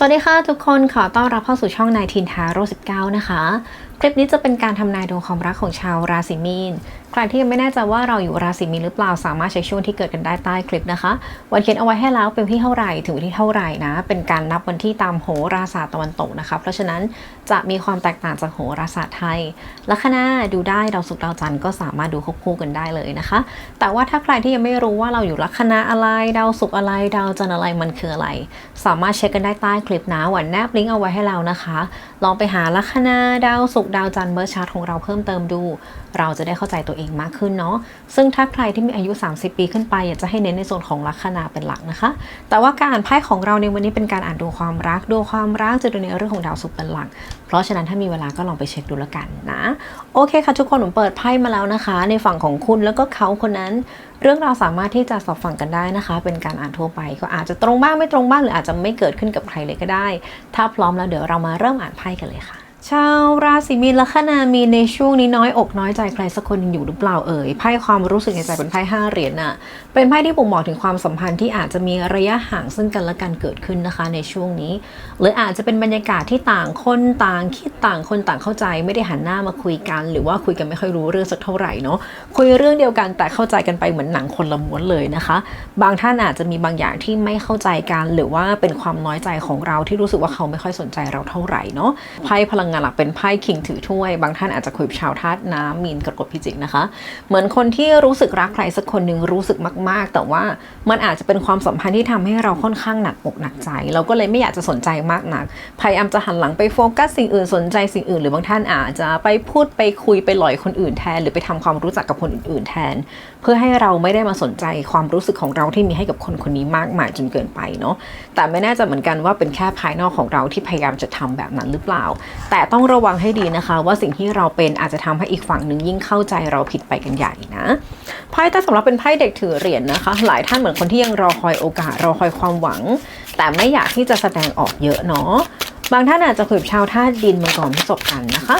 สวัสดีค่ะทุกคนขอต้อนรับเข้าสู่ช่องนายทินทาโร่19 นะคะ คลิปนี้จะเป็นการทำนายดวงความรักของชาวราศีมีน ใครที่ยังไม่แน่ใจว่าเราอยู่ราศีมีนหรือเปล่าสามารถเช็คช่วงที่เกิดกันได้ใต้คลิปนะคะ วันเขียนเอาไว้ให้แล้วเป็นที่เท่าไหร่ถึงวันที่เท่าไหร่นะ เป็นการนับวันที่ตามโหราศาสตร์ตะวันตกนะคะ เพราะฉะนั้นจะมีความแตกต่างจากโหราศาสตร์ไทย ลัคนาดูได้ดาวศุกร์ดาวจันทร์ก็สามารถดูควบคู่กันได้เลยนะคะ แต่ว่าถ้าใครที่ยังไม่รู้ว่าเราอยู่ลัคนาอะไรดาวศุกร์อะไรดาวจันทร์อะไรมันคืออะไร สามารถเช็คกันได้ใต้คลิปนะหวันแนบลิงก์เอาไว้ให้แล้วนะคะ ลองไปหาลัคนาดาวศุกร์ดาวจันทร์เบอร์ชาร์ตของเราเพิ่มเติมดู เราจะได้เข้าใจตัวเองมากขึ้นเนาะซึ่งถ้าใครที่มีอายุ 30 ปีขึ้นไปอยากจะให้เน้นในส่วนของลัคนาเป็นหลักนะคะ แต่ว่าการอ่านไพ่ของเราในวันนี้เป็นการอ่านดวงความรักดวงความรักจะดูในเรื่องของดาวศุกร์เป็นหลัก เพราะฉะนั้นถ้ามีเวลาก็ลองไปเช็คดูแล้วกันนะโอเคค่ะทุกคนผมเปิดไพ่มาแล้วนะคะ ในฝั่งของคุณแล้วก็เขาคนนั้น เรื่องราวสามารถที่จะสอบฟังกันได้นะคะ เป็นการอ่านทั่วไปก็อาจจะตรงบ้างไม่ตรงบ้างหรืออาจจะไม่เกิดขึ้นกับใครเลยก็ได้ ถ้าพร้อมแล้วเดี๋ยวเรามาเริ่มอ่านไพ่กันเลยค่ะ ชาวราศีมีนลัคนามีนในช่วงนี้น้อยอกน้อยใจใครสักคนอยู่หรือเปล่าเอ่ยไพ่ความรู้สึกในใจเป็นไพ่ห้าเหรียญน่ะเป็นไพ่ที่บ่งบอกถึงความสัมพันธ์ที่อาจจะมีระยะห่างซึ่งกันและกันเกิดขึ้นนะคะในช่วงนี้ หรืออาจจะเป็นบรรยากาศที่ต่างคนต่างคิดต่างคนต่างเข้าใจไม่ได้หันหน้ามาคุยกัน หรือว่าคุยกันไม่ค่อยรู้เรื่องสักเท่าไหร่เนาะคุยเรื่องเดียวกันแต่เข้าใจกันไปเหมือนหนังคนละม้วนเลยนะคะ บางท่านอาจจะมีบางอย่างที่ไม่เข้าใจกัน หรือว่าเป็นความน้อยใจของเราที่รู้สึกว่าเขาไม่ค่อยสนใจเราเท่าไหร่เนาะไพ่พลังงานหลักเป็นไพ่คิงถือถ้วย บางท่านอาจจะคุยชาวธาตุน้ำมีนกรกฎพิจิกนะคะ เหมือนคนที่รู้สึกรักใครสักคนหนึ่งรู้สึกมาก ๆ แต่ว่ามันอาจจะเป็นความสัมพันธ์ที่ทำให้เราค่อนข้างหนักอกหนักใจ เราก็เลยไม่อยากจะสนใจมากนักพยายามจะหันหลังไปโฟกัสสิ่งอื่นสนใจสิ่งอื่นหรือบางท่านอาจจะไปพูดไปคุยไปหลอยคนอื่นแทน หรือไปทำความรู้จักกับคนอื่น ๆ แทน เพื่อให้เราไม่ได้มาสนใจความรู้สึกของเราที่มีให้กับคนคนนี้มากมายจนเกินไปเนาะแต่ไม่แน่ใจเหมือนกันว่าเป็นแค่ภายนอกของเราที่พยายามจะทำแบบนั้นหรือเปล่า แต่แต่ต้องระวังให้ดีนะคะ ว่าสิ่งที่เราเป็นอาจจะทำให้อีกฝั่งหนึ่งยิ่งเข้าใจเราผิดไปกันใหญ่นะไพ่แต่สำหรับเป็นไพ่เด็กถือเหรียญนะคะ หลายท่านเหมือนคนที่ยังรอคอยโอกาสรอคอยความหวัง แต่ไม่อยากที่จะแสดงออกเยอะเนาะบางท่านอาจจะคุยชาวธาตุดินมาก่อนประสบกันนะคะ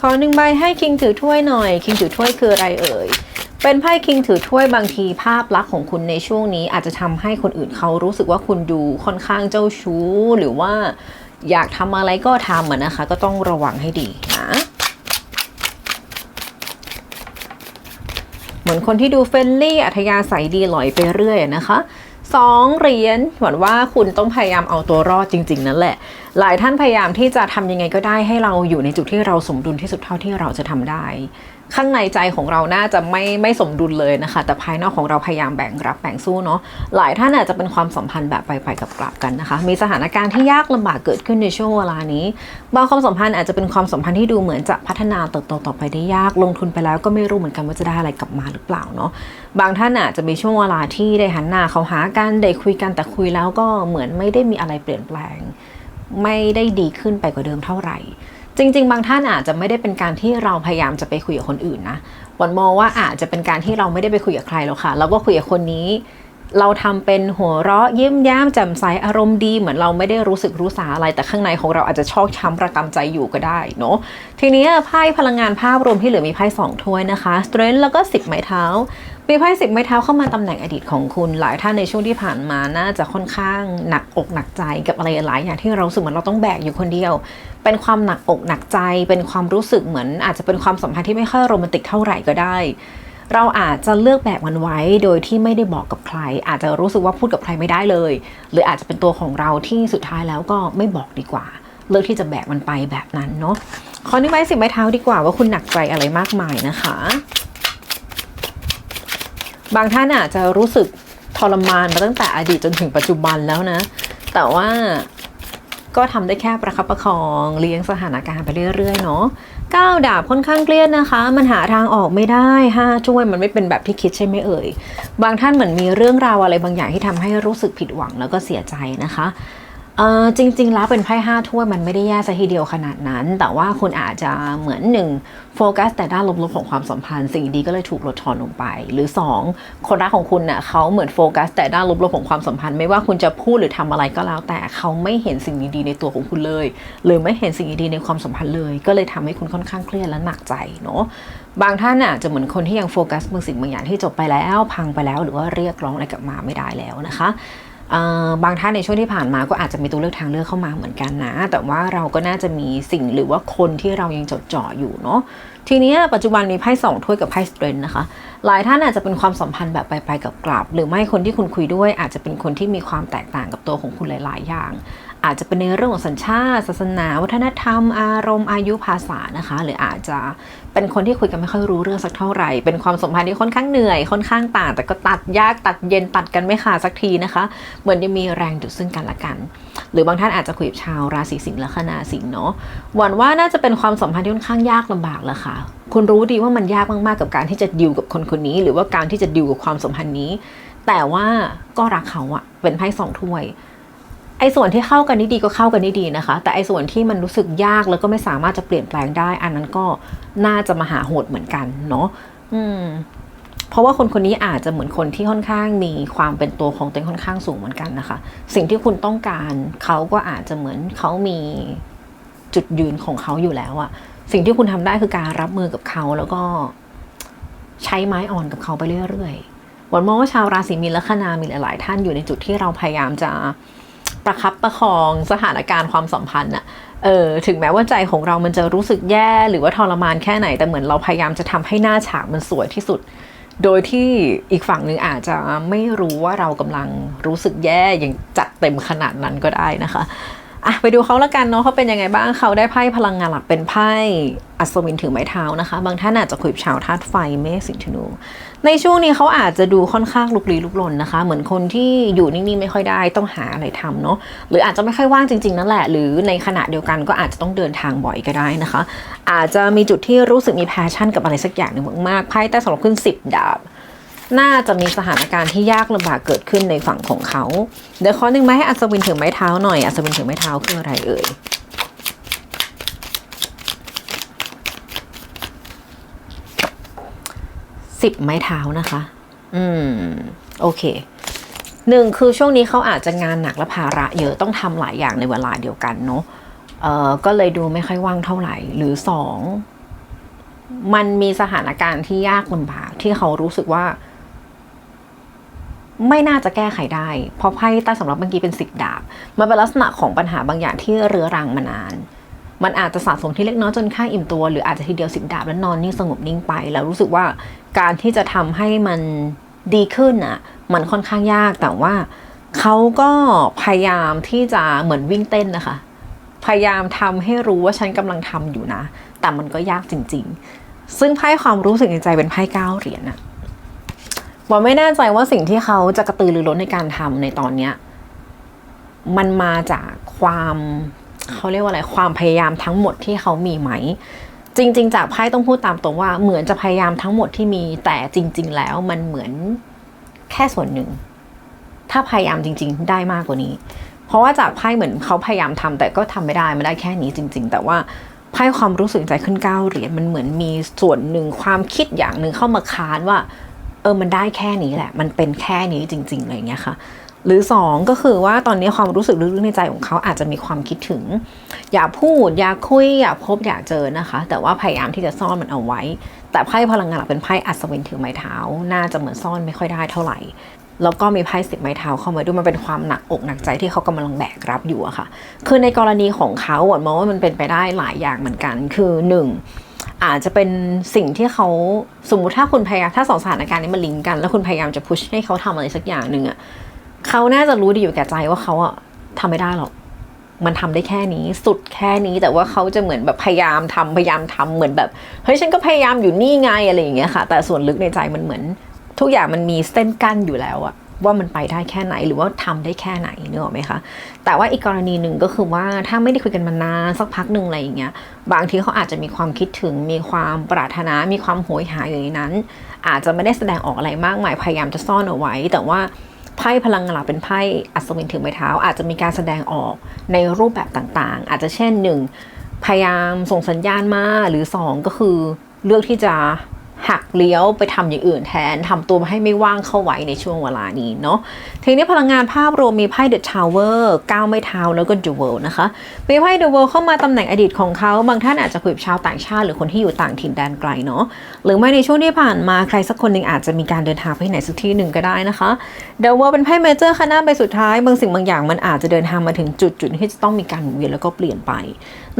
ขอหนึ่งใบให้คิงถือถ้วยหน่อย คิงถือถ้วยคืออะไรเอ่ยเป็นไพ่คิงถือถ้วยบางทีภาพลักษณ์ของคุณในช่วงนี้อาจจะทำให้คนอื่นเขารู้สึกว่าคุณดูค่อนข้างเจ้าชู้ หรือว่า อยากทำอะไรก็ทำอะนะคะ ก็ต้องระวังให้ดีนะเหมือนคนที่ดูเฟรนลี่อัธยาศัยดีหลอยไปเรื่อยนะคะสองเหรียญหวังว่าคุณต้องพยายามเอาตัวรอดจริง ๆ นั่นแหละ หลายท่านพยายามที่จะทำยังไงก็ได้ให้เราอยู่ในจุดที่เราสมดุลที่สุดเท่าที่เราจะทำได้ ข้างในใจของเราน่าจะไม่ไม่สมดุลเลยนะคะ แต่ภายนอกของเราพยายามแบ่งรับแบ่งสู้เนาะหลายท่านอาจจะเป็นความสัมพันธ์แบบไปไปกับกลับกันนะคะ มีสถานการณ์ที่ยากลำบากเกิดขึ้นในช่วงเวลานี้บางความสัมพันธ์อาจจะเป็นความสัมพันธ์ที่ดูเหมือนจะพัฒนาเติบโตต่อไปได้ยากลงทุนไปแล้วก็ไม่รู้เหมือนกันว่าจะได้อะไรกลับมาหรือเปล่าเนาะบางท่านอาจจะมีช่วงเวลาที่ได้หันหน้าเขาหากันได้คุยกันแต่คุยแล้วก็เหมือนไม่ได้มีอะไรเปลี่ยนแปลง ไม่ได้ดีขึ้นไปกว่าเดิมเท่าไหร่ จริง ๆ บางท่านอาจจะไม่ได้เป็นการที่เราพยายามจะไปคุยกับคนอื่นนะวันมองว่าอาจจะเป็นการที่เราไม่ได้ไปคุยกับใครหรอกค่ะ เราก็คุยกับคนนี้ เราทำเป็นหัวเราะยิ้มแย้มแจ่มใสอารมณ์ดีเหมือนเราไม่ได้รู้สึกรู้สาอะไร แต่ข้างในของเราอาจจะชอกช้ำระกำใจอยู่ก็ได้เนาะทีนี้ไพ่พลังงานภาพรวมที่เหลือมีไพ่สองถ้วยนะคะ strength แล้วก็สิบไม้เท้า มีไพ่สิบไม้เท้าเข้ามาตำแหน่งอดีตของคุณ หลายท่านในช่วงที่ผ่านมาน่าจะค่อนข้างหนักอกหนักใจกับอะไรหลายอย่างที่เราสึกเหมือนเราต้องแบกอยู่คนเดียว เป็นความหนักอกหนักใจ เป็นความรู้สึกเหมือน อาจจะเป็นความสัมพันธ์ที่ไม่ค่อยโรแมนติกเท่าไหร่ก็ได้ เราอาจจะเลือกแบกมันไว้โดยที่ไม่ได้บอกกับใคร อาจจะรู้สึกว่าพูดกับใครไม่ได้เลย หรืออาจจะเป็นตัวของเราที่สุดท้ายแล้วก็ไม่บอกดีกว่า เลือกที่จะแบกมันไปแบบนั้นเนาะขอนึกไว้สิบไม้เท้าดีกว่าว่าคุณหนักใจอะไรมากมายนะคะ บางท่านอาจจะรู้สึกทรมานมาตั้งแต่อดีตจนถึงปัจจุบันแล้วนะ แต่ว่าก็ทำได้แค่ประคับประคองเลี้ยงสถานการณ์ไปเรื่อยๆเนาะก้าวดาบค่อนข้างเครียดนะคะ มันหาทางออกไม่ได้ห้าช่วยมันไม่เป็นแบบที่คิดใช่ไหมเอ่ย บางท่านเหมือนมีเรื่องราวอะไรบางอย่างที่ทำให้รู้สึกผิดหวังแล้วก็เสียใจนะคะ เออจริง ๆ แล้วเป็นไพ่ห้าถ้วยมันไม่ได้แย่ซะทีเดียวขนาดนั้น แต่ว่าคุณอาจจะเหมือนหนึ่งโฟกัสแต่ด้านลบๆของความสัมพันธ์สิ่งดีก็เลยถูกลดทอนลงไป หรือ 2 คนรักของคุณน่ะเขาเหมือนโฟกัสแต่ด้านลบๆของความสัมพันธ์ ไม่ว่าคุณจะพูดหรือทำอะไรก็แล้ว แต่เขาไม่เห็นสิ่งดีๆในตัวของคุณเลย หรือไม่เห็นสิ่งดีๆในความสัมพันธ์เลย ก็เลยทำให้คุณค่อนข้างเครียดและหนักใจเนาะบางท่านอาจจะเหมือนคนที่ยังโฟกัสบางสิ่งบางอย่างที่จบไปแล้ว พังไปแล้วหรือว่าเรียกร้องอะไรกลับมาไม่ได้แล้วนะคะ บางท่านในช่วงที่ผ่านมาก็อาจจะมีตัวเลือกทางเลือกเข้ามาเหมือนกันนะ แต่ว่าเราก็น่าจะมีสิ่งหรือว่าคนที่เรายังจดจ่ออยู่เนาะทีนี้ปัจจุบันมีไพ่สองถ้วยกับไพ่สเตรนนะคะ หลายท่านอาจจะเป็นความสัมพันธ์แบบไปไปกับกลับ หรือไม่คนที่คุณคุยด้วยอาจจะเป็นคนที่มีความแตกต่างกับตัวของคุณหลาย ๆ อย่าง อาจจะเป็นในเรื่องของสัญชาติ ศาสนา วัฒนธรรม อารมณ์อายุภาษานะคะ หรืออาจจะเป็นคนที่คุยกันไม่ค่อยรู้เรื่องสักเท่าไหร่ เป็นความสัมพันธ์ที่ค่อนข้างเหนื่อยค่อนข้างต่าง แต่ก็ตัดยากตัดเย็นตัดกันไม่ขาดสักทีนะคะ เหมือนยังมีแรงดูดซึ่งกันและกัน หรือบางท่านอาจจะคุยกับชาวราศีสิงห์และคณาสิงห์เนาะหวั่นว่าน่าจะเป็นความสัมพันธ์ที่ค่อนข้างยากลำบากแหละค่ะคุณรู้ดีว่ามันยากมากๆกับการที่จะดิวกับคนคนนี้ หรือว่าการที่จะดิวกับความสัมพันธ์นี้ แต่ว่าก็รักเขาอะเป็นไพ่สองถ้วย ไอ้ส่วนที่เข้ากันได้ดีก็เข้ากันได้ดีนะคะ แต่ไอ้ส่วนที่มันรู้สึกยากแล้วก็ไม่สามารถจะเปลี่ยนแปลงได้ อันนั้นก็น่าจะมาหาโหดเหมือนกันเนาะอืมเพราะว่าคนคนนี้อาจจะเหมือนคนที่ค่อนข้างมีความเป็นตัวของตัวเองค่อนข้างสูงเหมือนกันนะคะ สิ่งที่คุณต้องการเขาก็อาจจะเหมือนเขามีจุดยืนของเขาอยู่แล้วอะสิ่งที่คุณทำได้คือการรับมือกับเขาแล้วก็ใช้ไม้อ่อนกับเขาไปเรื่อยๆหวันมองว่าชาวราศีมีนและคณามีหลาย ๆ ท่านอยู่ในจุดที่เราพยายามจะ ประคับประคองสถานการณ์ความสัมพันธ์อะเออถึงแม้ว่าใจของเรามันจะรู้สึกแย่หรือว่าทรมานแค่ไหน แต่เหมือนเราพยายามจะทำให้หน้าฉากมันสวยที่สุด โดยที่อีกฝั่งหนึ่งอาจจะไม่รู้ว่าเรากำลังรู้สึกแย่อย่างจัดเต็มขนาดนั้นก็ได้นะคะอะไปดูเขาละกันเนาะเขาเป็นยังไงบ้างเขาได้ไพ่พลังงานหลักเป็นไพ่อัศวินถือไม้เท้านะคะ บางท่านอาจจะคุยชาวธาตุไฟเมษสิงห์ธนู ในช่วงนี้เขาอาจจะดูค่อนข้างลุกลี้ลุกลนนะคะ เหมือนคนที่อยู่นิ่งๆไม่ค่อยได้ต้องหาอะไรทำเนาะหรืออาจจะไม่ค่อยว่างจริงๆนั่นแหละ หรือในขณะเดียวกันก็อาจจะต้องเดินทางบ่อยก็ได้นะคะ อาจจะมีจุดที่รู้สึกมีแพชชั่นกับอะไรสักอย่างหนึ่งมากๆไพ่ใต้สำหรับขึ้นสิบดาบน่าจะมีสถานการณ์ที่ยากลำบากเกิดขึ้นในฝั่งของเขา เดี๋ยวขอหนึ่งไม้ให้อัศวินถือไม้เท้าหน่อยอัศวินถือไม้เท้าคืออะไรเอ่ย สิบไม้เท้านะคะ อืม โอเคหนึ่งคือช่วงนี้เขาอาจจะงานหนักและภาระเยอะต้องทำหลายอย่างในเวลาเดียวกันเนาะเอ่อก็เลยดูไม่ค่อยว่างเท่าไหร่ หรือสองมันมีสถานการณ์ที่ยากลำบากที่เขารู้สึกว่า ไม่น่าจะแก้ไขได้ เพราะไพ่ใต้สำหรับเมื่อกี้เป็นสิบดาบ มันเป็นลักษณะของปัญหาบางอย่างที่เรื้อรังมานาน มันอาจจะสะสมที่เล็กน้อยจนค่าอิ่มตัว หรืออาจจะทีเดียวสิบดาบแล้วนอนนิ่งสงบนิ่งไป แล้วรู้สึกว่าการที่จะทำให้มันดีขึ้นอะ มันค่อนข้างยากแต่ว่าเขาก็พยายามที่จะเหมือนวิ่งเต้นนะคะ พยายามทำให้รู้ว่าฉันกำลังทำอยู่นะ แต่มันก็ยากจริง ๆ ซึ่งไพ่ความรู้สึกในใจเป็นไพ่เก้าเหรียญอะว่าไม่แน่ใจว่าสิ่งที่เขาจะกระตือรือร้นในการทำในตอนเนี้ยมันมาจากความ เขาเรียกว่าอะไรความพยายามทั้งหมดที่เขามีไหม จริง ๆ จากไพ่ต้องพูดตามตรงว่าเหมือนจะพยายามทั้งหมดที่มี แต่จริง ๆ แล้วมันเหมือนแค่ส่วนหนึ่ง ถ้าพยายามจริง ๆ ได้มากกว่านี้ เพราะว่าจากไพ่เหมือนเขาพยายามทำแต่ก็ทำไม่ได้มันได้แค่นี้จริง ๆ แต่ว่าไพ่ความรู้สึกใจขึ้นเก้าเหรียญมันเหมือนมีส่วนหนึ่งความคิดอย่างหนึ่งเข้ามาค้านว่า เออมันได้แค่นี้แหละ มันเป็นแค่นี้จริง ๆ อะไรอย่างเงี้ยค่ะ หรือสองก็คือว่าตอนนี้ความรู้สึกลึกๆในใจของเขาอาจจะมีความคิดถึง อยากพูด อยากคุย อยากพบอยากเจอนะคะ แต่ว่าพยายามที่จะซ่อนมันเอาไว้ แต่ไพ่พลังงานเป็นไพ่อัศวินถือไม้เท้า น่าจะเหมือนซ่อนไม่ค่อยได้เท่าไหร่ แล้วก็มีไพ่สิบไม้เท้าเข้ามาด้วยมันเป็นความหนักอกหนักใจที่เขากำลังแบกรับอยู่อะค่ะ คือในกรณีของเขาอะมองว่ามันเป็นไปได้หลายอย่างเหมือนกัน คือหนึ่งอาจจะเป็นสิ่งที่เขาสมมุติถ้าคุณพยายามถ้าสองสถานการณ์นี้มันลิงก์กัน แล้วคุณพยายามจะพุชให้เขาทำอะไรสักอย่างหนึ่งอะ เขาน่าจะรู้ดีอยู่แก่ใจว่าเขาอะทำไม่ได้หรอก มันทำได้แค่นี้ สุดแค่นี้แต่ว่าเขาจะเหมือนแบบพยายามทำพยายามทำเหมือนแบบเฮ้ยฉันก็พยายามอยู่นี่ไงอะไรอย่างเงี้ยค่ะ แต่ส่วนลึกในใจมันเหมือน ทุกอย่างมันมีเส้นกั้นอยู่แล้วอะว่ามันไปได้แค่ไหนหรือว่าทำได้แค่ไหนเนึกออไหมคะแต่ว่าอีกกรณีหนึ่งก็คือว่าถ้าไม่ได้คุยกันมานานสักพักหนึ่งอะไรอย่างเงี้ยบางทีเขาอาจจะมีความคิดถึงมีความปรารถนา มีความโหยหาอยู่ในนั้น อาจจะไม่ได้แสดงออกอะไรมากมายพยายามจะซ่อนเอาไว้ แต่ว่า ไพ่พลังงานเป็นไพ่อัศวินถือไม้เท้า อาจจะมีการแสดงออกในรูปแบบต่างๆ อาจจะเช่นหนึ่งพยายามส่งสัญญาณมาหรือสองก็คือเลือกที่จะ หักเลี้ยวไปทำอย่างอื่นแทนทำตัวให้ไม่ว่างเข้าไว้ในช่วงเวลานี้เนาะทีนี้พลังงานภาพรวมมีไพ่ The Tower ก้าวไม่เท้าแล้วก็ The World นะคะมีไพ่ The World เข้ามาตำแหน่งอดีตของเขา บางท่านอาจจะคุยกับชาวต่างชาติ หรือคนที่อยู่ต่างถิ่นแดนไกลเนาะหรือไม่ในช่วงที่ผ่านมาใครสักคนหนึ่งอาจจะมีการเดินทางไปไหนสักที่หนึ่งก็ได้นะคะ The World เป็นไพ่เมเจอร์ข้างหน้าไปสุดท้ายบางสิ่งบางอย่างมันอาจจะเดินทางมาถึงจุดจุดที่จะต้องมีการหมุนเวียนแล้วก็เปลี่ยนไป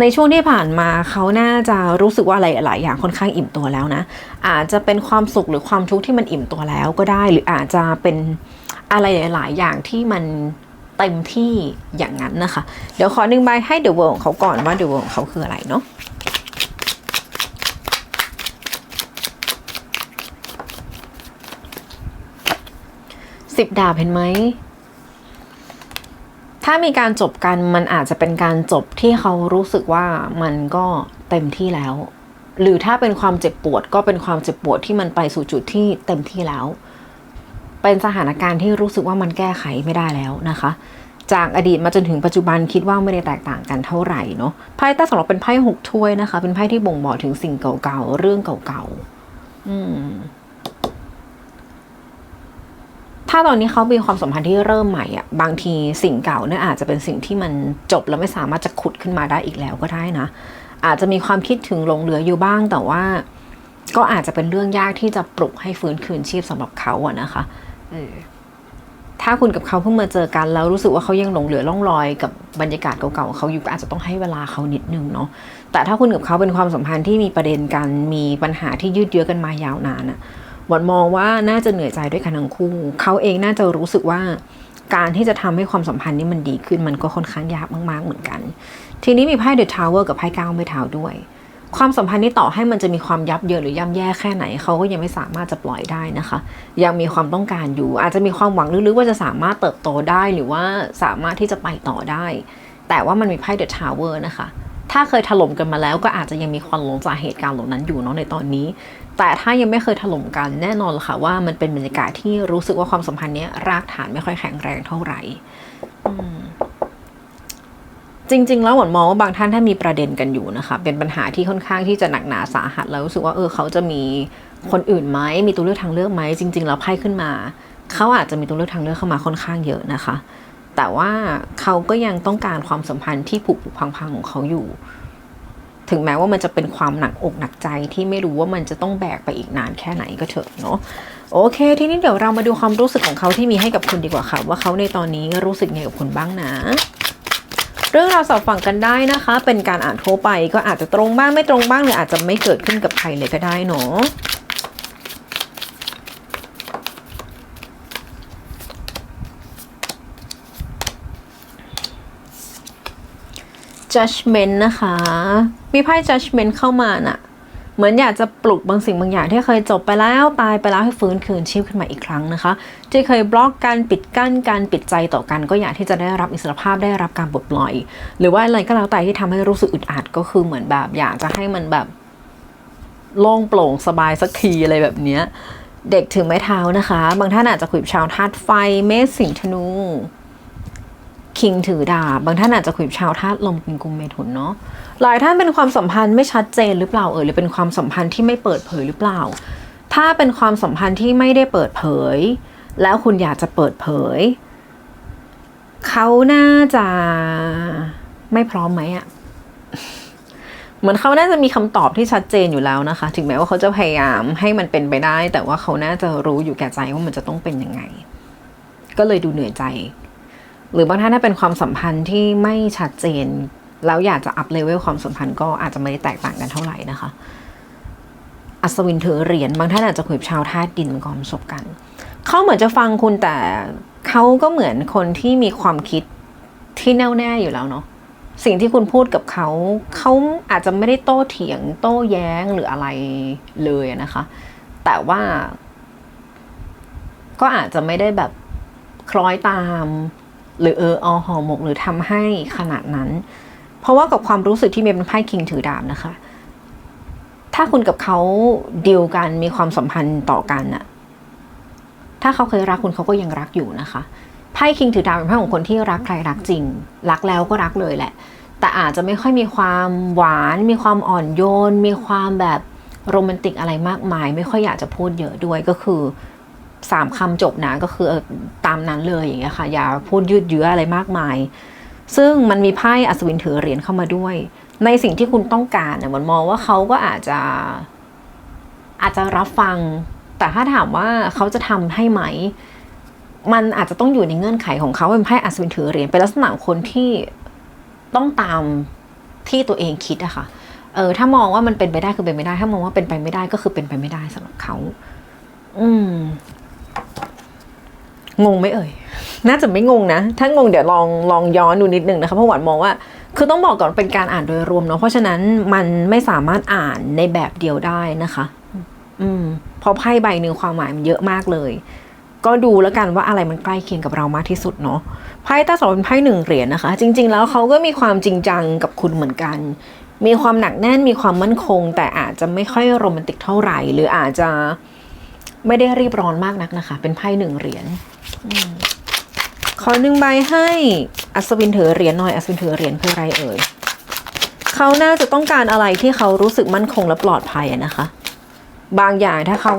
ในช่วงที่ผ่านมาเขาน่าจะรู้สึกว่าอะไรหลายอย่างค่อนข้างอิ่มตัวแล้วนะ อาจจะเป็นความสุขหรือความทุกข์ที่มันอิ่มตัวแล้วก็ได้ หรืออาจจะเป็นอะไรหลาย ๆ อย่างที่มันเต็มที่อย่างนั้นนะคะ เดี๋ยวขอหนึ่งใบให้ The World ของเขาก่อนว่า The World ของเขาคืออะไรเนาะสิบดาบเห็นไหม ถ้ามีการจบกันมันอาจจะเป็นการจบที่เขารู้สึกว่ามันก็เต็มที่แล้ว หรือถ้าเป็นความเจ็บปวดก็เป็นความเจ็บปวดที่มันไปสู่จุดที่เต็มที่แล้ว เป็นสถานการณ์ที่รู้สึกว่ามันแก้ไขไม่ได้แล้วนะคะ จากอดีตมาจนถึงปัจจุบันคิดว่าไม่ได้แตกต่างกันเท่าไหร่เนาะไพ่ใต้สำหรับเป็นไพ่หกถ้วยนะคะ เป็นไพ่ที่บ่งบอกถึงสิ่งเก่าๆเรื่องเก่าๆอืม ถ้าตอนนี้เขามีความสัมพันธ์ที่เริ่มใหม่อะบางทีสิ่งเก่าเนี่ยอาจจะเป็นสิ่งที่มันจบแล้วไม่สามารถจะขุดขึ้นมาได้อีกแล้วก็ได้นะ อาจจะมีความคิดถึงหลงเหลืออยู่บ้างแต่ว่า ก็อาจจะเป็นเรื่องยากที่จะปลุกให้ฟื้นคืนชีพสำหรับเขาอะนะคะเออถ้าคุณกับเขาเพิ่งมาเจอกันแล้วรู้สึกว่าเขายังหลงเหลือล่องรอยกับบรรยากาศเก่าๆเขาอยู่อาจจะต้องให้เวลาเขานิดนึงเนาะแต่ถ้าคุณกับเขาเป็นความสัมพันธ์ที่มีประเด็นกันมีปัญหาที่ยืดเยื้อกันมายาวนานอะ วันมองว่าน่าจะเหนื่อยใจด้วยกันทั้งคู่ เขาเองน่าจะรู้สึกว่าการที่จะทำให้ความสัมพันธ์นี้มันดีขึ้นมันก็ค่อนข้างยากมาก ๆ เหมือนกัน ทีนี้มีไพ่ The Tower กับไพ่ก้าวไม่เท้าด้วย ความสัมพันธ์นี้ต่อให้มันจะมีความยับเยินหรือย่ำแย่แค่ไหนเขาก็ยังไม่สามารถจะปล่อยได้นะคะ ยังมีความต้องการอยู่ อาจจะมีความหวังลึกๆว่าจะสามารถเติบโตได้หรือว่าสามารถที่จะไปต่อได้ แต่ว่ามันมีไพ่ The Tower นะคะ ถ้าเคยถล่มกันมาแล้วก็อาจจะยังมีความหลงจากเหตุการณ์เหล่านั้นอยู่เนาะในตอนนี้ แต่ถ้ายังไม่เคยถล่มกันแน่นอนละค่ะว่ามันเป็นบรรยากาศที่รู้สึกว่าความสัมพันธ์เนี้ยรากฐานไม่ค่อยแข็งแรงเท่าไหร่จริง ๆ แล้วหวนมองว่าบางท่านถ้ามีประเด็นกันอยู่นะคะ เป็นปัญหาที่ค่อนข้างที่จะหนักหนาสาหัสแล้วรู้สึกว่าเออเขาจะมีคนอื่นไหมมีตัวเลือกทางเลือกไหมจริง ๆ แล้วไพ่ขึ้นมา เขาอาจจะมีตัวเลือกทางเลือกเข้ามาค่อนข้างเยอะนะคะ แต่ว่าเขาก็ยังต้องการความสัมพันธ์ที่ผุผุพังๆของเขาอยู่ ถึงแม้ว่ามันจะเป็นความหนักอกหนักใจที่ไม่รู้ว่ามันจะต้องแบกไปอีกนานแค่ไหนก็เถอะเนาะโอเค ทีนี้เดี๋ยวเรามาดูความรู้สึกของเขาที่มีให้กับคุณดีกว่าค่ะ ว่าเขาในตอนนี้รู้สึกไงกับคุณบ้างนะเรื่องราวสอบฝั่งกันได้นะคะ เป็นการอ่านทั่วไปก็อาจจะตรงบ้างไม่ตรงบ้างหรืออาจจะไม่เกิดขึ้นกับใครเลยก็ได้เนาะ judgment นะคะ มีไพ่ judgment เข้ามาน่ะ เหมือนอยากจะปลุกบางสิ่งบางอย่างที่เคยจบไปแล้วตายไปแล้วให้ฟื้นคืนชีพขึ้นมาอีกครั้งนะคะ ที่เคยบล็อกการปิดกั้นการปิดใจต่อกัน ก็อยากที่จะได้รับอิสรภาพได้รับการปลดปล่อย หรือว่าอะไรก็แล้วแต่ที่ทำให้รู้สึกอึดอัดก็คือเหมือนแบบอยากจะให้มันแบบโล่งโปร่งสบายสักทีอะไรแบบเนี้ยเด็กถึงไม้เท้านะคะ บางท่านอาจจะคุยกับชาวธาตุไฟเมษสิงห์ธนู คิงถือดาบบางท่านอาจจะคุยกับชาวธาตุลมกุมกุมเมถุนเนาะหลายท่านเป็นความสัมพันธ์ไม่ชัดเจนหรือเปล่าเอ่ยหรือเป็นความสัมพันธ์ที่ไม่เปิดเผยหรือเปล่า ถ้าเป็นความสัมพันธ์ที่ไม่ได้เปิดเผย แล้วคุณอยากจะเปิดเผย เขาน่าจะไม่พร้อมไหมอะเหมือนเขาน่าจะมีคำตอบที่ชัดเจนอยู่แล้วนะคะ ถึงแม้ว่าเขาจะพยายามให้มันเป็นไปได้ แต่ว่าเขาน่าจะรู้อยู่แก่ใจว่ามันจะต้องเป็นยังไง ก็เลยดูเหนื่อยใจ หรือบางท่านถ้าเป็นความสัมพันธ์ที่ไม่ชัดเจน แล้วอยากจะอัพเลเวลความสัมพันธ์ก็อาจจะไม่ได้แตกต่างกันเท่าไหร่นะคะ อัศวินถือเหรียญบางท่านอาจจะคุยกับชาวธาตุดินก่อนประสบกัน เขาเหมือนจะฟังคุณแต่เขาก็เหมือนคนที่มีความคิดที่แน่วแน่อยู่แล้วเนาะสิ่งที่คุณพูดกับเขา เขาอาจจะไม่ได้โต้เถียง โต้แย้งหรืออะไรเลยนะคะ แต่ว่า ก็อาจจะไม่ได้แบบคล้อยตาม หรือเออเอาห่อหมกหรือทำให้ขนาดนั้น เพราะว่ากับความรู้สึกที่เมีเป็นไพ่คิงถือดาบนะคะ ถ้าคุณกับเขาเดีลกันมีความสัมพันธ์ต่อกันอะถ้าเขาเคยรักคุณเขาก็ยังรักอยู่นะคะไพ่คิงถือดาบเป็นไพ่ของคนที่รักใครรักจริง รักแล้วก็รักเลยแหละ แต่อาจจะไม่ค่อยมีความหวาน มีความอ่อนโยน มีความแบบโรแมนติกอะไรมากมาย ไม่ค่อยอยากจะพูดเยอะด้วยก็คือ สามคำจบนะก็คือตามนั้นเลยอย่างเงี้ยค่ะ อย่าพูดยืดเยื้ออะไรมากมาย ซึ่งมันมีไพ่อัศวินถือเหรียญเข้ามาด้วย ในสิ่งที่คุณต้องการเนี่ยมันมองว่าเขาก็อาจจะอาจจะรับฟัง แต่ถ้าถามว่าเขาจะทำให้ไหม มันอาจจะต้องอยู่ในเงื่อนไขของเขาเป็นไพ่อัศวินถือเหรียญเป็นลักษณะคนที่ต้องตามที่ตัวเองคิดอะค่ะเออถ้ามองว่ามันเป็นไปได้คือเป็นไปได้ ถ้ามองว่าเป็นไปไม่ได้ก็คือเป็นไปไม่ได้สำหรับเขา อืม งงไหมเอ่ย น่าจะไม่งงนะ ถ้างงเดี๋ยวลองลองย้อนดูนิดนึงนะคะ เพราะหวานมองว่า คือต้องบอกก่อนเป็นการอ่านโดยรวมเนาะ เพราะฉะนั้นมันไม่สามารถอ่านในแบบเดียวได้นะคะ อืมเพราะไพ่ใบหนึ่งความหมายมันเยอะมากเลย ก็ดูแล้วกันว่าอะไรมันใกล้เคียงกับเรามากที่สุดเนาะ ไพ่ตาสองเป็นไพ่หนึ่งเหรียญนะคะ จริง ๆ แล้วเขาก็มีความจริงจังกับคุณเหมือนกัน มีความหนักแน่น มีความมั่นคง แต่อาจจะไม่ค่อยโรแมนติกเท่าไหร่ หรืออาจจะไม่ได้รีบร้อนมากนักนะคะ เป็นไพ่หนึ่งเหรียญ ขอหนึ่งใบให้ อัศวินถือเหรียญหน่อย อัศวินถือเหรียญคืออะไรเอ่ยเขาน่าจะต้องการอะไรที่เขารู้สึกมั่นคงและปลอดภัยนะคะ บางอย่างถ้าเขา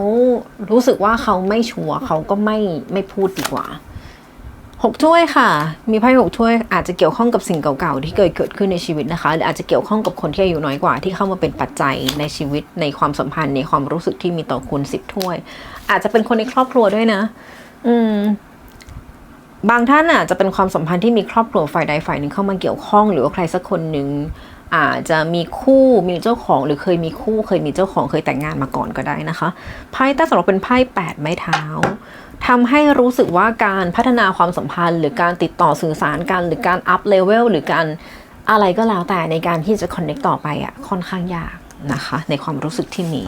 รู้สึกว่าเขาไม่ชัวร์เขาก็ไม่ไม่พูดดีกว่าหกถ้วยค่ะ มีไพ่หกถ้วยอาจจะเกี่ยวข้องกับสิ่งเก่าๆที่เคยเกิดขึ้นในชีวิตนะคะหรืออาจจะเกี่ยวข้องกับคนที่อายุน้อยกว่า ที่เข้ามาเป็นปัจจัยในชีวิตในความสัมพันธ์ในความรู้สึกที่มีต่อคุณสิบถ้วย อาจจะเป็นคนในครอบครัวด้วยนะ อืม บางท่านอาจจะเป็นความสัมพันธ์ที่มีครอบครัวฝ่ายใดฝ่ายหนึ่งเข้ามาเกี่ยวข้อง หรือว่าใครสักคนหนึ่งอาจจะมีคู่มีเจ้าของหรือเคยมีคู่ เคยมีเจ้าของเคยแต่งงานมาก่อนก็ได้นะคะไพ่แต่สำหรับเป็นไพ่แปดไม้เท้าทำให้รู้สึกว่าการพัฒนาความสัมพันธ์ หรือการติดต่อสื่อสารกันหรือการอัพเลเวลหรือการอะไรก็แล้วแต่ในการที่จะคอนเน c t ต่อไปอะค่อนข้างยากนะคะ ในความรู้สึกที่มี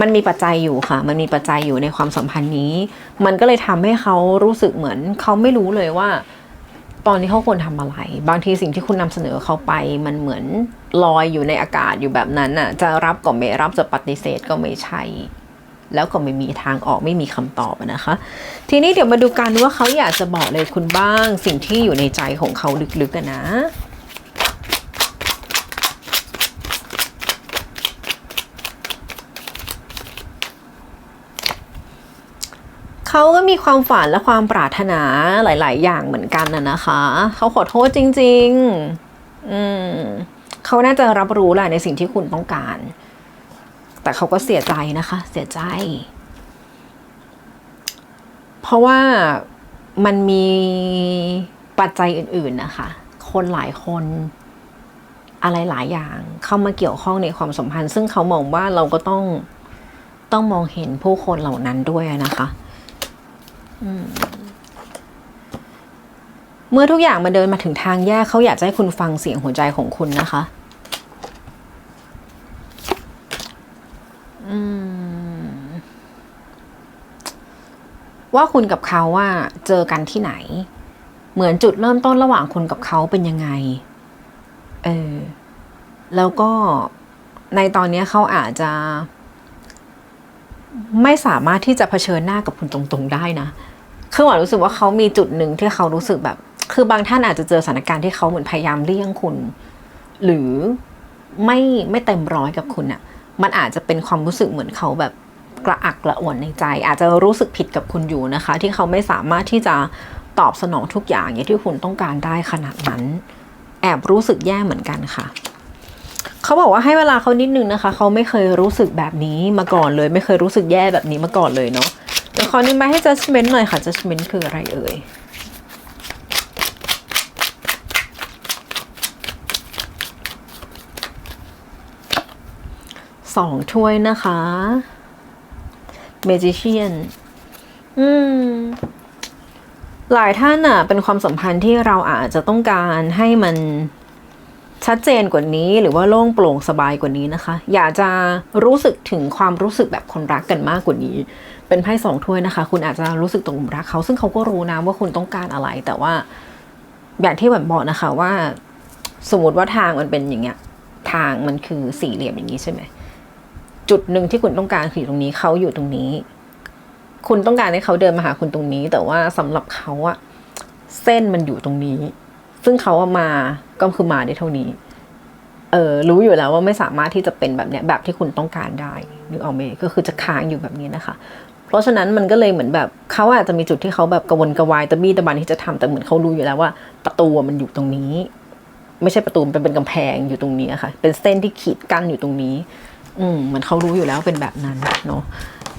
มันมีปัจจัยอยู่ค่ะ มันมีปัจจัยอยู่ในความสัมพันธ์นี้ มันก็เลยทำให้เขารู้สึกเหมือนเขาไม่รู้เลยว่า ตอนนี้เขาควรทำอะไร บางทีสิ่งที่คุณนำเสนอเขาไป มันเหมือนลอยอยู่ในอากาศอยู่แบบนั้นน่ะ จะรับก็ไม่รับจะปฏิเสธก็ไม่ใช่ แล้วก็ไม่มีทางออกไม่มีคำตอบนะคะ ทีนี้เดี๋ยวมาดูกันว่าเขาอยากจะบอกเลยคุณบ้าง สิ่งที่อยู่ในใจของเขาลึกๆกันนะ เขาก็มีความฝันและความปรารถนาหลาย ๆ อย่างเหมือนกันนะนะคะ เขาขอโทษจริง ๆ อืมเขาน่าจะรับรู้แหละในสิ่งที่คุณต้องการ แต่เขาก็เสียใจนะคะ เสียใจ เพราะว่ามันมีปัจจัยอื่น ๆ นะคะ คนหลายคนอะไรหลายอย่างเข้ามาเกี่ยวข้องในความสัมพันธ์ ซึ่งเขามองว่าเราก็ต้องต้องมองเห็นผู้คนเหล่านั้นด้วยนะคะ เมื่อทุกอย่างมันเดินมาถึงทางแยกเขาอยากจะให้คุณฟังเสียงหัวใจของคุณนะคะว่าคุณกับเขาว่าเจอกันที่ไหน เหมือนจุดเริ่มต้นระหว่างคุณกับเขาเป็นยังไง เออ แล้วก็ในตอนนี้เขาอาจจะ ไม่สามารถที่จะเผชิญหน้ากับคุณตรงๆได้นะ คือหวานรู้สึกว่าเขามีจุดหนึ่งที่เขารู้สึกแบบ คือบางท่านอาจจะเจอสถานการณ์ที่เขาเหมือนพยายามเลี่ยงคุณ หรือไม่ไม่เต็มร้อยกับคุณอะ่ะมันอาจจะเป็นความรู้สึกเหมือนเขาแบบกระอักกระอ่วนในใจ อาจจะรู้สึกผิดกับคุณอยู่นะคะ ที่เขาไม่สามารถที่จะตอบสนองทุกอย่างอย่างที่คุณต้องการได้ขนาดนั้น แอบรู้สึกแย่เหมือนกันค่ะเขาบอกว่าให้เวลาเขานิดนึงนะคะ เขาไม่เคยรู้สึกแบบนี้มาก่อนเลย ไม่เคยรู้สึกแย่แบบนี้มาก่อนเลยเนาะ เดี๋ยวขอนึงมาให้ judgment หน่อยค่ะ judgment คืออะไรเอ่ยสองถ้วยนะคะ magician อืม หลายท่านอะ เป็นความสัมพันธ์ที่เราอาจจะต้องการให้มัน ชัดเจนกว่านี้หรือว่าโล่งโปร่งสบายกว่านี้นะคะ อยากจะรู้สึกถึงความรู้สึกแบบคนรักกันมากกว่านี้ เป็นไพ่สองถ้วยนะคะ คุณอาจจะรู้สึกตกหลุมรักเขา ซึ่งเขาก็รู้นะว่าคุณต้องการอะไร แต่ว่าอย่างที่แบบบอกนะคะว่า สมมติว่าทางมันเป็นอย่างเงี้ย ทางมันคือสี่เหลี่ยมอย่างนี้ใช่ไหมจุดหนึ่งที่คุณต้องการคืออยู่ตรงนี้เขาอยู่ตรงนี้ คุณต้องการให้เขาเดินมาหาคุณตรงนี้ แต่ว่าสำหรับเขาอะเส้นมันอยู่ตรงนี้ ซึ่งเขาอะมาก็คือมาได้เท่านี้ เออรู้อยู่แล้วว่าไม่สามารถที่จะเป็นแบบเนี้ยแบบที่คุณต้องการได้นึกออกไหมก็คือจะค้างอยู่แบบนี้นะคะ เพราะฉะนั้นมันก็เลยเหมือนแบบเขาอาจจะมีจุดที่เขาแบบกระวนกระวายตะบี้ตะบันที่จะทำแต่เหมือนเขารู้อยู่แล้วว่า ประตูมันอยู่ตรงนี้ ไม่ใช่ประตูเป็นเป็นกำแพงอยู่ตรงนี้อะค่ะ เป็นเส้นที่ขีดกั้นอยู่ตรงนี้ อืมเหมือนเขารู้อยู่แล้วเป็นแบบนั้นเนาะ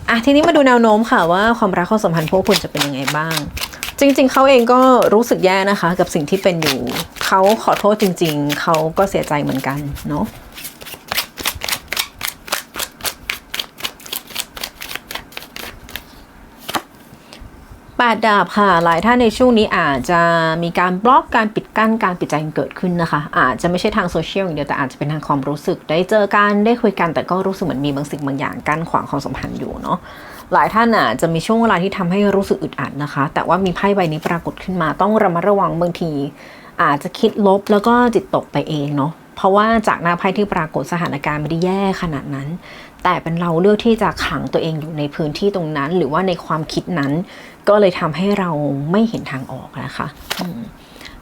อะทีนี้มาดูแนวโน้มค่ะว่าความรักความสัมพันธ์พวกคุณจะเป็นยังไงบ้าง จริง ๆ เขาเองก็รู้สึกแย่นะคะ กับสิ่งที่เป็นอยู่ เขาขอโทษจริง ๆ เขาก็เสียใจเหมือนกันเนาะแปดดาบค่ะ หลายท่านในช่วงนี้อาจจะมีการบล็อกการปิดกั้นการปิดใจเกิดขึ้นนะคะ อาจจะไม่ใช่ทางโซเชียลอย่างเดียวแต่อาจจะเป็นทางความรู้สึก ได้เจอกันได้คุยกันแต่ก็รู้สึกเหมือนมีบางสิ่งบางอย่างกั้นขวางความสัมพันธ์อยู่เนาะ หลายท่านอาจจะมีช่วงเวลาที่ทำให้รู้สึกอึดอัดนะคะ แต่ว่ามีไพ่ใบนี้ปรากฏขึ้นมาต้องระมัดระวังบางที อาจจะคิดลบแล้วก็จิตตกไปเองเนาะเพราะว่าจากหน้าไพ่ที่ปรากฏสถานการณ์ไม่ได้แย่ขนาดนั้น แต่เป็นเราเลือกที่จะขังตัวเองอยู่ในพื้นที่ตรงนั้น หรือว่าในความคิดนั้น ก็เลยทำให้เราไม่เห็นทางออกนะคะ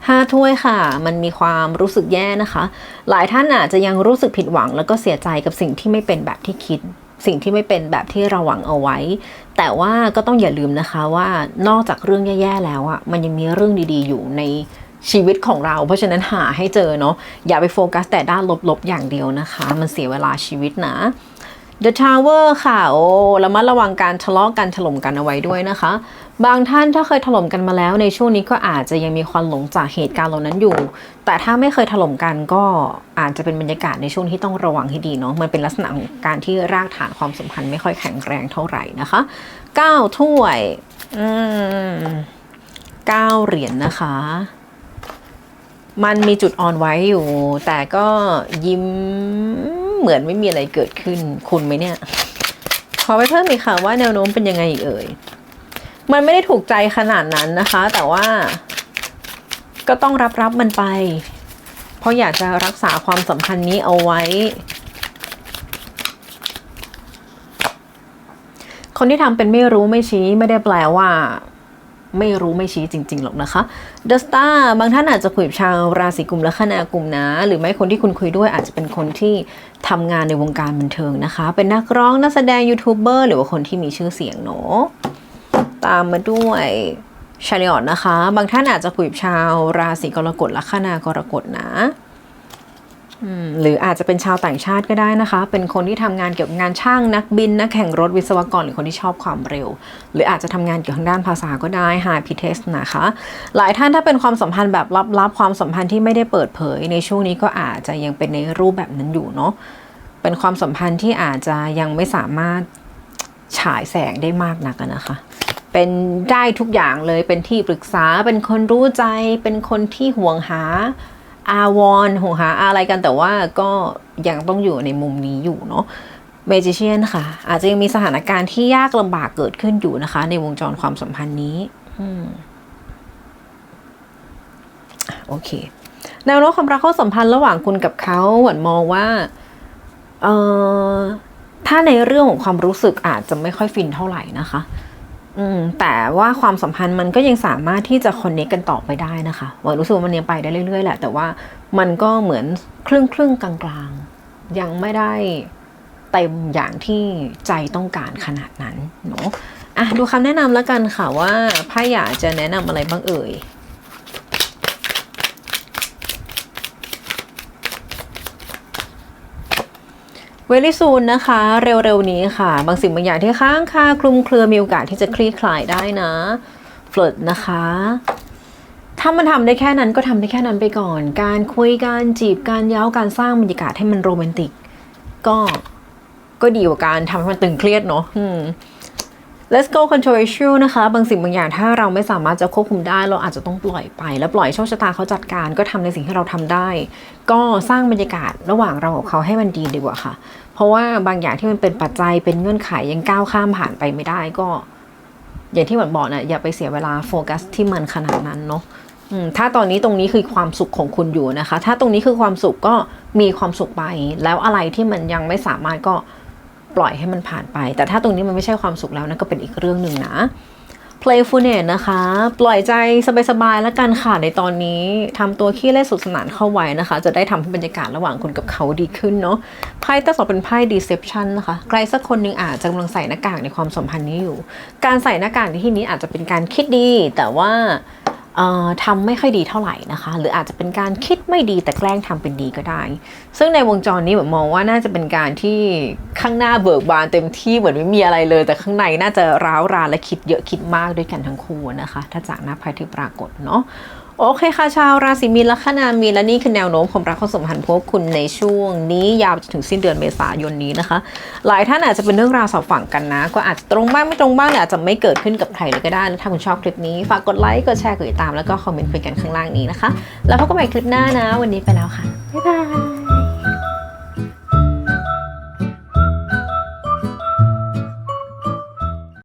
ห้าถ้วยค่ะ มันมีความรู้สึกแย่นะคะ หลายท่านอาจจะยังรู้สึกผิดหวัง แล้วก็เสียใจกับสิ่งที่ไม่เป็นแบบที่คิด สิ่งที่ไม่เป็นแบบที่เราหวังเอาไว้ แต่ว่าก็ต้องอย่าลืมนะคะว่านอกจากเรื่องแย่ๆแล้วอะมันยังมีเรื่องดีๆ อยู่ในชีวิตของเรา เพราะฉะนั้นหาให้เจอเนาะอย่าไปโฟกัสแต่ด้านลบๆอย่างเดียวนะคะ มันเสียเวลาชีวิตนะ The Tower ค่ะ โอ้ระมัดระวังการทะเลาะกันถล่มกันเอาไว้ด้วยนะคะ บางท่านถ้าเคยถล่มกันมาแล้วในช่วงนี้ก็อาจจะยังมีความหลงจากเหตุการณ์เหล่านั้นอยู่ แต่ถ้าไม่เคยถล่มกันก็อาจจะเป็นบรรยากาศในช่วงที่ต้องระวังให้ดีเนาะมันเป็นลักษณะของการที่รากฐานความสัมพันธ์ไม่ค่อยแข็งแรงเท่าไหร่นะคะ9ถ้วยอืมเก้าเหรียญนะคะ มันมีจุดอ่อนไว้อยู่ แต่ก็ยิ้มเหมือนไม่มีอะไรเกิดขึ้น คุณไหมเนี่ย ขอไปเพิ่มอีกค่ะว่าแนวโน้มเป็นยังไงอีกเอ่ย มันไม่ได้ถูกใจขนาดนั้นนะคะ แต่ว่า ก็ต้องรับรับมันไป เพราะอยากจะรักษาความสัมพันธ์นี้เอาไว้ คนที่ทำเป็นไม่รู้ไม่ชี้ไม่ได้แปลว่าไม่รู้ไม่ชี้จริง ๆ หรอกนะคะ The Star บางท่านอาจจะคุยกับชาวราศีกุมและคณากุมนะ หรือไม่คนที่คุณคุยด้วยอาจจะเป็นคนที่ทำงานในวงการบันเทิงนะคะ เป็นนักร้องนักแสดงยูทูบเบอร์หรือว่าคนที่มีชื่อเสียงเนาะ ตามมาด้วยชาลิออนนะคะ บางท่านอาจจะคุยกับชาวราศีกรกฎและคณากรกฎนะหรืออาจจะเป็นชาวต่างชาติก็ได้นะคะ เป็นคนที่ทำงานเกี่ยวกับงานช่างนักบินนักแข่งรถวิศวกรหรือคนที่ชอบความเร็ว หรืออาจจะทำงานเกี่ยวกับทางด้านภาษาก็ได้หาพิเทสนะคะ หลายท่านถ้าเป็นความสัมพันธ์แบบลับๆ ความสัมพันธ์ที่ไม่ได้เปิดเผย ในช่วงนี้ก็อาจจะยังเป็นในรูปแบบนั้นอยู่เนาะ เป็นความสัมพันธ์ที่อาจจะยังไม่สามารถฉายแสงได้มากนักนะคะ เป็นได้ทุกอย่างเลยเป็นที่ปรึกษาเป็นคนรู้ใจ เป็นคนที่ห่วงหาอาวรห่วงหาอะไรกันแต่ว่าก็ยังต้องอยู่ในมุมนี้อยู่เนาะเมจิเชียนค่ะ อาจจะยังมีสถานการณ์ที่ยากลำบากเกิดขึ้นอยู่นะคะ ในวงจรความสัมพันธ์นี้โอเคแนวโน้มความรักความสัมพันธ์ระหว่างคุณกับเขาหวนมองว่าเอ่อถ้าในเรื่องของความรู้สึกอาจจะไม่ค่อยฟินเท่าไหร่นะคะ อืมแต่ว่าความสัมพันธ์มันก็ยังสามารถที่จะคอนเนคกันต่อไปได้นะคะว่ารู้สึกวันยังไปได้เรื่อยๆแหละ แต่ว่ามันก็เหมือนครึ่งครึ่งๆกลางๆ ยังไม่ได้เต็มอย่างที่ใจต้องการขนาดนั้นเนาะอะดูคำแนะนำแล้วกันค่ะว่าไพ่อยากจะแนะนำอะไรบ้างเอ่ย เวลิซูนนะคะ เร็วๆนี้ค่ะ บางสิ่งบางอย่างที่ค้างคาคลุมเครือมีโอกาสที่จะคลี่คลายได้นะเฟลดนะคะถ้ามันทำได้แค่นั้นก็ทำได้แค่นั้นไปก่อน การคุยการจีบการเย้าการสร้างบรรยากาศให้มันโรแมนติก ก็ก็ดีกว่าการทำให้มันตึงเครียดเนาะ Let's go controversial นะคะ บางสิ่งบางอย่างถ้าเราไม่สามารถจะควบคุมได้ เราอาจจะต้องปล่อยไป แล้วปล่อยโชคชะตาเขาจัดการก็ทำในสิ่งที่เราทำได้ ก็สร้างบรรยากาศระหว่างเรากับเขาให้มันดีดีกว่าค่ะ เพราะว่าบางอย่างที่มันเป็นปัจจัยเป็นเงื่อนไขยังก้าวข้ามผ่านไปไม่ได้ก็ อย่างที่หวันบอกนะอย่าไปเสียเวลาโฟกัสที่มันขนาดนั้นเนาะถ้าตอนนี้ตรงนี้คือความสุขของคุณอยู่นะคะ ถ้าตรงนี้คือความสุขก็มีความสุขไป แล้วอะไรที่มันยังไม่สามารถก็ ปล่อยให้มันผ่านไป แต่ถ้าตรงนี้มันไม่ใช่ความสุขแล้วนั่นก็เป็นอีกเรื่องหนึ่งนะ playfulness นะคะ ปล่อยใจสบายๆแล้วกันค่ะในตอนนี้ทำตัวขี้เล่นสุดสนานเข้าไว้นะคะ จะได้ทำให้บรรยากาศระหว่างคุณกับเขาดีขึ้นเนาะไพ่ตั้งสองเป็นไพ่ deception นะคะใครสักคนหนึ่งอาจจะกำลังใส่หน้ากากในความสัมพันธ์นี้อยู่ การใส่หน้ากากในที่นี้อาจจะเป็นการคิดดี แต่ว่า ทำไม่ค่อยดีเท่าไหร่นะคะ หรืออาจจะเป็นการคิดไม่ดีแต่แกล้งทำเป็นดีก็ได้ ซึ่งในวงจรนี้แบบมองว่าน่าจะเป็นการที่ข้างหน้าเบิกบานเต็มที่เหมือนไม่มีอะไรเลย แต่ข้างในน่าจะร้าวรานและคิดเยอะคิดมากด้วยกันทั้งคู่นะคะ ถ้าจากหน้าไพ่ที่ปรากฏเนาะ โอเคค่ะชาวราศีมีนและคนามีนและนี่คือแนวโน้มความรักความสัมพันธ์พวกคุณในช่วงนี้ยาวจนถึงสิ้นเดือนเมษายนนี้นะคะ หลายท่านอาจจะเป็นเรื่องราวสอบฝั่งกันนะ ก็อาจจะตรงบ้างไม่ตรงบ้างหรืออาจจะไม่เกิดขึ้นกับใครเลยก็ได้ถ้าคุณชอบคลิปนี้ ฝากกดไลค์กดแชร์กดติดตามแล้วก็คอมเมนต์คุยกันข้างล่างนี้นะคะ แล้วพบกันใหม่คลิปหน้านะ วันนี้ไปแล้วค่ะบ๊ายบาย